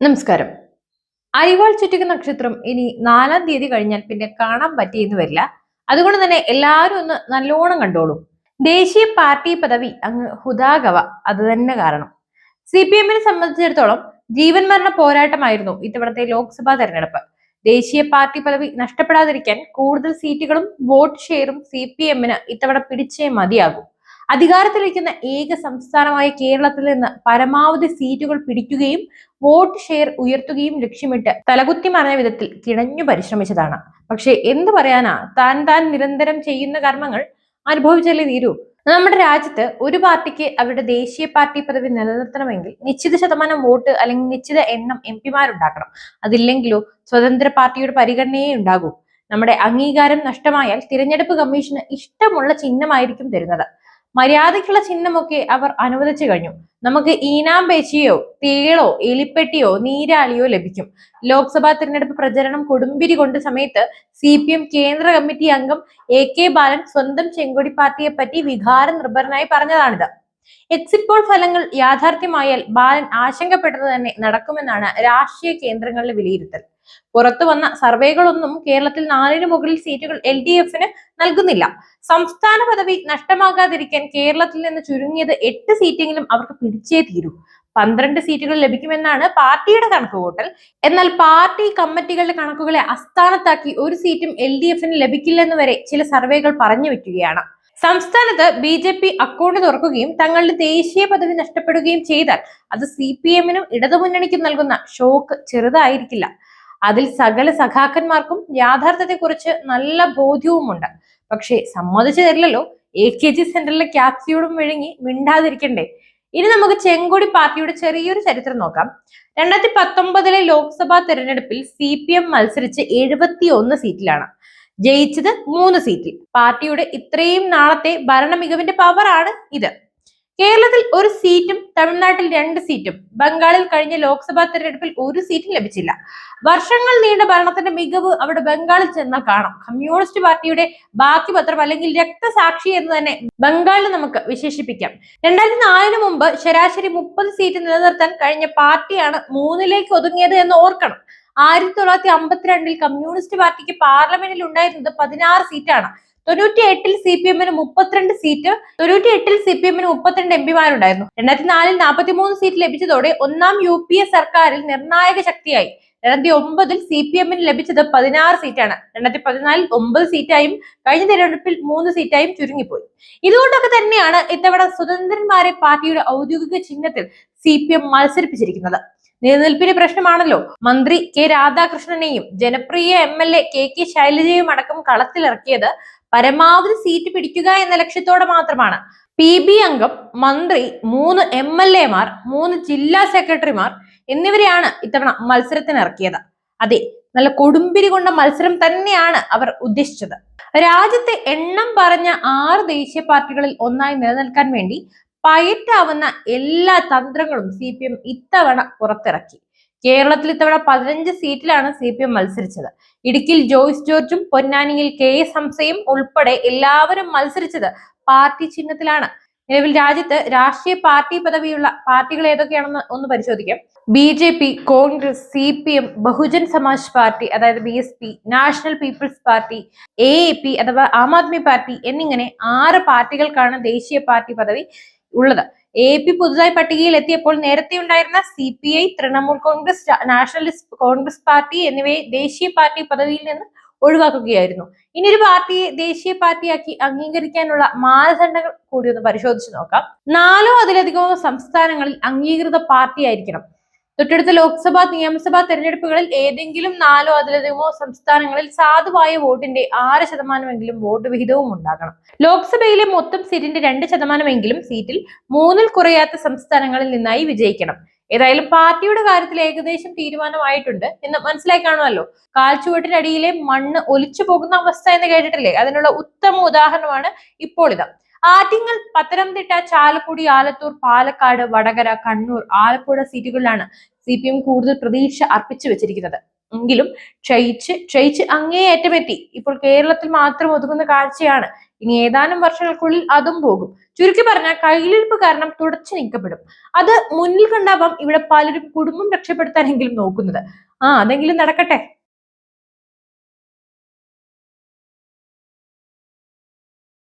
നമസ്കാരം. അരിവാൾ ചുറ്റിക നക്ഷത്രം ഇനി നാലാം തീയതി കഴിഞ്ഞാൽ പിന്നെ കാണാൻ പറ്റിയെന്ന് വരില്ല. അതുകൊണ്ട് തന്നെ എല്ലാവരും ഒന്ന് നല്ലോണം കണ്ടോളൂ. ദേശീയ പാർട്ടി പദവി അങ്ങ് ഹുദാഗവ. അത് തന്നെ കാരണം. സി പി എമ്മിനെ സംബന്ധിച്ചിടത്തോളം ജീവൻ മരണ പോരാട്ടമായിരുന്നു ഇത്തവണത്തെ ലോക്സഭാ തെരഞ്ഞെടുപ്പ്. ദേശീയ പാർട്ടി പദവി നഷ്ടപ്പെടാതിരിക്കാൻ കൂടുതൽ സീറ്റുകളും വോട്ട് ഷെയറും സി പി എമ്മിന് ഇത്തവണ പിടിച്ചേ മതിയാകൂ. അധികാരത്തിലിരിക്കുന്ന ഏക സംസ്ഥാനമായ കേരളത്തിൽ നിന്ന് പരമാവധി സീറ്റുകൾ പിടിക്കുകയും വോട്ട് ഷെയർ ഉയർത്തുകയും ലക്ഷ്യമിട്ട് തലകുത്തി മറഞ്ഞ വിധത്തിൽ കിണഞ്ഞു പരിശ്രമിച്ചതാണ്. പക്ഷേ എന്ത് പറയാനാ? താൻ താൻ നിരന്തരം ചെയ്യുന്ന കർമ്മങ്ങൾ അനുഭവിച്ചല്ലേ തീരൂ? നമ്മുടെ രാജ്യത്ത് ഒരു പാർട്ടിക്ക് അവരുടെ ദേശീയ പാർട്ടി പദവി നിലനിർത്തണമെങ്കിൽ നിശ്ചിത ശതമാനം വോട്ട് അല്ലെങ്കിൽ നിശ്ചിത എണ്ണം എം പിമാരുണ്ടാക്കണം അതില്ലെങ്കിലോ സ്വതന്ത്ര പാർട്ടിയുടെ പരിഗണനയേ ഉണ്ടാകൂ. നമ്മുടെ അംഗീകാരം നഷ്ടമായാൽ തിരഞ്ഞെടുപ്പ് കമ്മീഷന് ഇഷ്ടമുള്ള ചിഹ്നമായിരിക്കും തരുന്നത്. മര്യാദയ്ക്കുള്ള ചിഹ്നമൊക്കെ അവർ അനുവദിച്ചു കഴിഞ്ഞു. നമുക്ക് ഈനാമ്പേച്ചിയോ തേളോ എലിപ്പെട്ടിയോ നീരാളിയോ ലഭിക്കും. ലോക്സഭാ തിരഞ്ഞെടുപ്പ് പ്രചരണം കൊടുമ്പിരി കൊണ്ട സമയത്ത് സി പി എം കേന്ദ്ര കമ്മിറ്റി അംഗം എ കെ ബാലൻ സ്വന്തം ചെങ്കൊടി പാർട്ടിയെ പറ്റി വികാര നിർഭരനായി പറഞ്ഞതാണിത്. എക്സിറ്റ് പോൾ ഫലങ്ങൾ യാഥാർത്ഥ്യമായാൽ ബാലൻ ആശങ്കപ്പെട്ടത് തന്നെ നടക്കുമെന്നാണ് രാഷ്ട്രീയ കേന്ദ്രങ്ങളിലെ വിലയിരുത്തൽ. പുറത്തു വന്ന സർവേകളൊന്നും കേരളത്തിൽ നാലിന് മുകളിൽ സീറ്റുകൾ എൽ ഡി എഫിന് നൽകുന്നില്ല. സംസ്ഥാന പദവി നഷ്ടമാകാതിരിക്കാൻ കേരളത്തിൽ നിന്ന് ചുരുങ്ങിയത് എട്ട് സീറ്റെങ്കിലും അവർക്ക് പിടിച്ചേ തീരൂ. പന്ത്രണ്ട് സീറ്റുകൾ ലഭിക്കുമെന്നാണ് പാർട്ടിയുടെ കണക്കുകൂട്ടൽ എന്നാൽ പാർട്ടി കമ്മിറ്റികളുടെ കണക്കുകളെ അസ്ഥാനത്താക്കി ഒരു സീറ്റും എൽ ഡി എഫിന് ലഭിക്കില്ലെന്ന് വരെ ചില സർവേകൾ പറഞ്ഞു വെക്കുകയാണ്. സംസ്ഥാനത്ത് ബി ജെ പി അക്കൗണ്ട് തുറക്കുകയും തങ്ങളുടെ ദേശീയ പദവി നഷ്ടപ്പെടുകയും ചെയ്താൽ അത് സി പി എമ്മിനും ഇടതുമുന്നണിക്കും നൽകുന്ന ഷോക്ക് ചെറുതായിരിക്കില്ല. അതിൽ സകല സഖാക്കന്മാർക്കും യാഥാർത്ഥ്യത്തെക്കുറിച്ച് നല്ല ബോധ്യവുമുണ്ട്. പക്ഷേ സമ്മതിച്ചു തരില്ലല്ലോ. എ കെ ജി സെന്ററിലെ ക്യാപ്സിയോടും വിഴുങ്ങി മിണ്ടാതിരിക്കണ്ടേ. ഇനി നമുക്ക് ചെങ്കൊടി പാർട്ടിയുടെ ചെറിയൊരു ചരിത്രം നോക്കാം. രണ്ടായിരത്തി പത്തൊമ്പതിലെ ലോക്സഭാ തെരഞ്ഞെടുപ്പിൽ സി പി എം മത്സരിച്ച് എഴുപത്തി ഒന്ന് സീറ്റിലാണ്. ജയിച്ചത് മൂന്ന് സീറ്റിൽ. പാർട്ടിയുടെ ഇത്രയും നാളത്തെ ഭരണ മികവിന്റെ പവറാണ് ഇത്. കേരളത്തിൽ ഒരു സീറ്റും തമിഴ്നാട്ടിൽ രണ്ട് സീറ്റും. ബംഗാളിൽ കഴിഞ്ഞ ലോക്സഭാ തെരഞ്ഞെടുപ്പിൽ ഒരു സീറ്റും ലഭിച്ചില്ല. വർഷങ്ങൾ നീണ്ട ഭരണത്തിന്റെ മികവ് അവിടെ ബംഗാളിൽ ചെന്നാൽ കാണാം. കമ്മ്യൂണിസ്റ്റ് പാർട്ടിയുടെ ബാക്കി പത്രം അല്ലെങ്കിൽ രക്തസാക്ഷി എന്ന് തന്നെ ബംഗാളിൽ നമുക്ക് വിശേഷിപ്പിക്കാം. രണ്ടായിരത്തി നാലിന് മുമ്പ് ശരാശരി മുപ്പത് സീറ്റ് നിലനിർത്താൻ കഴിഞ്ഞ പാർട്ടിയാണ് മൂന്നിലേക്ക് ഒതുങ്ങിയത് എന്ന് ഓർക്കണം. ആയിരത്തി തൊള്ളായിരത്തി അമ്പത്തിരണ്ടിൽ കമ്മ്യൂണിസ്റ്റ് പാർട്ടിക്ക് പാർലമെന്റിൽ ഉണ്ടായിരുന്നത് പതിനാറ് സീറ്റാണ്. തൊണ്ണൂറ്റി എട്ടിൽ സി പി എമ്മിന് മുപ്പത്തിരണ്ട് സീറ്റ് തൊണ്ണൂറ്റി എട്ടിൽ സി പി എമ്മിന് മുപ്പത്തിരണ്ട് എം പിമാരുണ്ടായിരുന്നു. രണ്ടായിരത്തി നാലിൽ നാൽപ്പത്തി മൂന്ന് സീറ്റ് ലഭിച്ചതോടെ ഒന്നാം യു പി എ സർക്കാരിൽ നിർണായക ശക്തിയായി. രണ്ടായിരത്തി ഒമ്പതിൽ സി പി എമ്മിന് ലഭിച്ചത് പതിനാറ് സീറ്റാണ്. രണ്ടായിരത്തി പതിനാലിൽ ഒമ്പത് സീറ്റായും കഴിഞ്ഞ തിരഞ്ഞെടുപ്പിൽ മൂന്ന് സീറ്റായും ചുരുങ്ങിപ്പോയി. ഇതുകൊണ്ടൊക്കെ തന്നെയാണ് ഇത്തവണ സ്വതന്ത്രന്മാരെ പാർട്ടിയുടെ ഔദ്യോഗിക ചിഹ്നത്തിൽ സി പി എം മത്സരിപ്പിച്ചിരിക്കുന്നത്. നിലനിൽപ്പിന് പ്രശ്നമാണല്ലോ. മന്ത്രി കെ രാധാകൃഷ്ണനെയും ജനപ്രിയ M L A K K ശൈലജയും അടക്കം കളത്തിലിറക്കിയത് പരമാവധി സീറ്റ് പിടിക്കുക എന്ന ലക്ഷ്യത്തോടെ മാത്രമാണ്. പി ബി അംഗം മന്ത്രി മൂന്ന് എം എൽ എമാർ മൂന്ന് ജില്ലാ സെക്രട്ടറിമാർ എന്നിവരെയാണ് ഇത്തവണ മത്സരത്തിന് ഇറക്കിയത് അതെ നല്ല കൊടുമ്പിരി കൊണ്ട മത്സരം തന്നെയാണ് അവർ ഉദ്ദേശിച്ചത്. രാജ്യത്തെ എണ്ണം പറഞ്ഞ ആറ് ദേശീയ പാർട്ടികളിൽ ഒന്നായി നിലനിൽക്കാൻ വേണ്ടി പയറ്റാവുന്ന എല്ലാ തന്ത്രങ്ങളും സി പി എം ഇത്തവണ പുറത്തിറക്കി. കേരളത്തിൽ ഇത്തവണ പതിനഞ്ച് സീറ്റിലാണ് സി പി എം മത്സരിച്ചത്. ഇടുക്കിയിൽ ജോയ്സ് ജോർജും പൊന്നാനിയിൽ കെ എസ് ഹംസയും ഉൾപ്പെടെ എല്ലാവരും മത്സരിച്ചത് പാർട്ടി ചിഹ്നത്തിലാണ്. നിലവിൽ രാജ്യത്ത് രാഷ്ട്രീയ പാർട്ടി പദവിയുള്ള പാർട്ടികൾ ഏതൊക്കെയാണെന്ന് ഒന്ന് പരിശോധിക്കാം. B J P Congress C P M Bahujan Samaj party അതായത് B S P national people's party A P അഥവാ ആം ആദ്മി പാർട്ടി എന്നിങ്ങനെ ആറ് പാർട്ടികൾക്കാണ് ദേശീയ പാർട്ടി പദവി ഉള്ളത്. എ പി പുതുതായി പട്ടികയിൽ എത്തിയപ്പോൾ നേരത്തെ ഉണ്ടായിരുന്ന C P I Trinamool Congress nationalist Congress party എന്നിവയെ ദേശീയ പാർട്ടി പദവിയിൽ നിന്ന് ഒഴിവാക്കുകയായിരുന്നു. ഇനി ഒരു പാർട്ടിയെ ദേശീയ പാർട്ടിയാക്കി അംഗീകരിക്കാനുള്ള മാനദണ്ഡങ്ങൾ കൂടി ഒന്ന് പരിശോധിച്ച് നോക്കാം. നാലോ അതിലധികമോ സംസ്ഥാനങ്ങളിൽ അംഗീകൃത പാർട്ടി ആയിരിക്കണം തൊട്ടടുത്ത ലോക്സഭാ നിയമസഭാ തെരഞ്ഞെടുപ്പുകളിൽ ഏതെങ്കിലും നാലോ അതിലധികമോ സംസ്ഥാനങ്ങളിൽ സാധുവായ വോട്ടിന്റെ ആറ് ശതമാനമെങ്കിലും വോട്ട് വിഹിതവും ഉണ്ടാകണം. ലോക്സഭയിലെ മൊത്തം സീറ്റിന്റെ രണ്ട് ശതമാനമെങ്കിലും സീറ്റിൽ മൂന്നിൽ കുറയാത്ത സംസ്ഥാനങ്ങളിൽ നിന്നായി വിജയിക്കണം. ഏതായാലും പാർട്ടിയുടെ കാര്യത്തിൽ ഏകദേശം തീരുമാനമായിട്ടുണ്ട് എന്ന് മനസ്സിലായി കാണുമല്ലോ. കാൽച്ചുവട്ടിനടിയിലെ മണ്ണ് ഒലിച്ചു പോകുന്ന അവസ്ഥ എന്ന് കേട്ടിട്ടില്ലേ? അതിനുള്ള ഉത്തമ ഉദാഹരണമാണ് ഇപ്പോൾ ഇത് ആറ്റിങ്ങൽ പത്തനംതിട്ട ചാലക്കുടി ആലത്തൂർ പാലക്കാട് വടകര കണ്ണൂർ ആലപ്പുഴ സീറ്റുകളിലാണ് സി പി എം കൂടുതൽ പ്രതീക്ഷ അർപ്പിച്ചു വെച്ചിരിക്കുന്നത്. എങ്കിലും ക്ഷയിച്ച് ക്ഷയിച്ച് അങ്ങേയറ്റമെത്തി. ഇപ്പോൾ കേരളത്തിൽ മാത്രം ഒതുങ്ങുന്ന കാഴ്ചയാണ്. ഇനി ഏതാനും വർഷങ്ങൾക്കുള്ളിൽ അതും പോകും. ചുരുക്കി പറഞ്ഞാൽ കയ്യിലിരിപ്പ് കാരണം തുടച്ചു നീക്കപ്പെടും. അത് മുന്നിൽ കണ്ടാവാം ഇവിടെ പലരും കുടുംബം രക്ഷപ്പെടുത്താനെങ്കിലും നോക്കുന്നത്. ആ അതെങ്കിലും നടക്കട്ടെ.